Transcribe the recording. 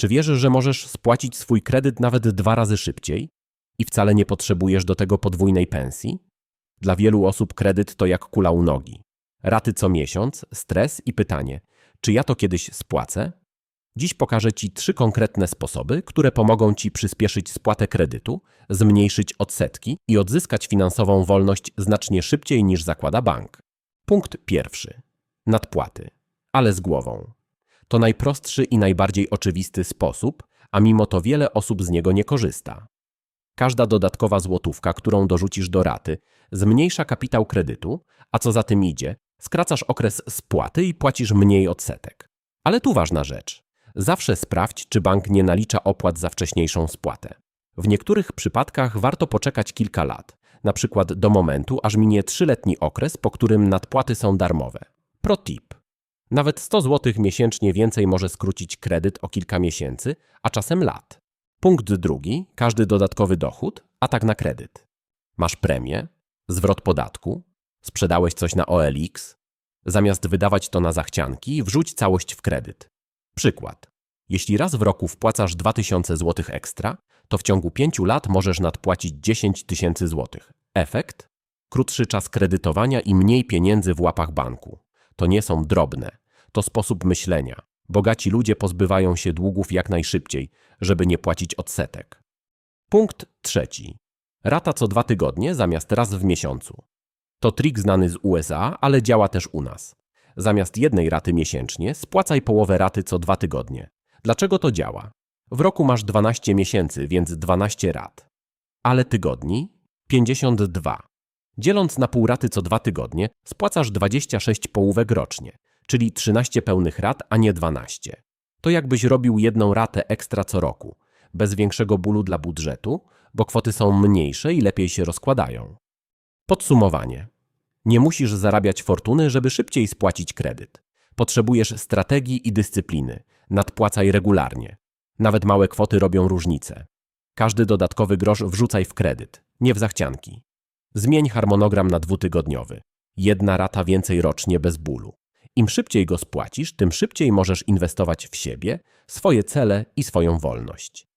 Czy wierzysz, że możesz spłacić swój kredyt nawet dwa razy szybciej i wcale nie potrzebujesz do tego podwójnej pensji? Dla wielu osób kredyt to jak kula u nogi. Raty co miesiąc, stres i pytanie, czy ja to kiedyś spłacę? Dziś pokażę Ci trzy konkretne sposoby, które pomogą Ci przyspieszyć spłatę kredytu, zmniejszyć odsetki i odzyskać finansową wolność znacznie szybciej niż zakłada bank. Punkt pierwszy. Nadpłaty. Ale z głową. To najprostszy i najbardziej oczywisty sposób, a mimo to wiele osób z niego nie korzysta. Każda dodatkowa złotówka, którą dorzucisz do raty, zmniejsza kapitał kredytu, a co za tym idzie, skracasz okres spłaty i płacisz mniej odsetek. Ale tu ważna rzecz. Zawsze sprawdź, czy bank nie nalicza opłat za wcześniejszą spłatę. W niektórych przypadkach warto poczekać kilka lat, na przykład do momentu, aż minie trzyletni okres, po którym nadpłaty są darmowe. Pro tip. Nawet 100 zł miesięcznie więcej może skrócić kredyt o kilka miesięcy, a czasem lat. Punkt drugi. Każdy dodatkowy dochód, atak na kredyt. Masz premię, zwrot podatku, sprzedałeś coś na OLX. Zamiast wydawać to na zachcianki, wrzuć całość w kredyt. Przykład. Jeśli raz w roku wpłacasz 2000 zł ekstra, to w ciągu 5 lat możesz nadpłacić 10 tysięcy złotych. Efekt? Krótszy czas kredytowania i mniej pieniędzy w łapach banku. To nie są drobne. To sposób myślenia. Bogaci ludzie pozbywają się długów jak najszybciej, żeby nie płacić odsetek. Punkt trzeci. Rata co dwa tygodnie zamiast raz w miesiącu. To trik znany z USA, ale działa też u nas. Zamiast jednej raty miesięcznie spłacaj połowę raty co dwa tygodnie. Dlaczego to działa? W roku masz 12 miesięcy, więc 12 rat. Ale tygodni? 52. Dzieląc na pół raty co dwa tygodnie, spłacasz 26 połówek rocznie, czyli 13 pełnych rat, a nie 12. To jakbyś robił jedną ratę ekstra co roku, bez większego bólu dla budżetu, bo kwoty są mniejsze i lepiej się rozkładają. Podsumowanie. Nie musisz zarabiać fortuny, żeby szybciej spłacić kredyt. Potrzebujesz strategii i dyscypliny. Nadpłacaj regularnie. Nawet małe kwoty robią różnicę. Każdy dodatkowy grosz wrzucaj w kredyt, nie w zachcianki. Zmień harmonogram na dwutygodniowy. Jedna rata więcej rocznie bez bólu. Im szybciej go spłacisz, tym szybciej możesz inwestować w siebie, swoje cele i swoją wolność.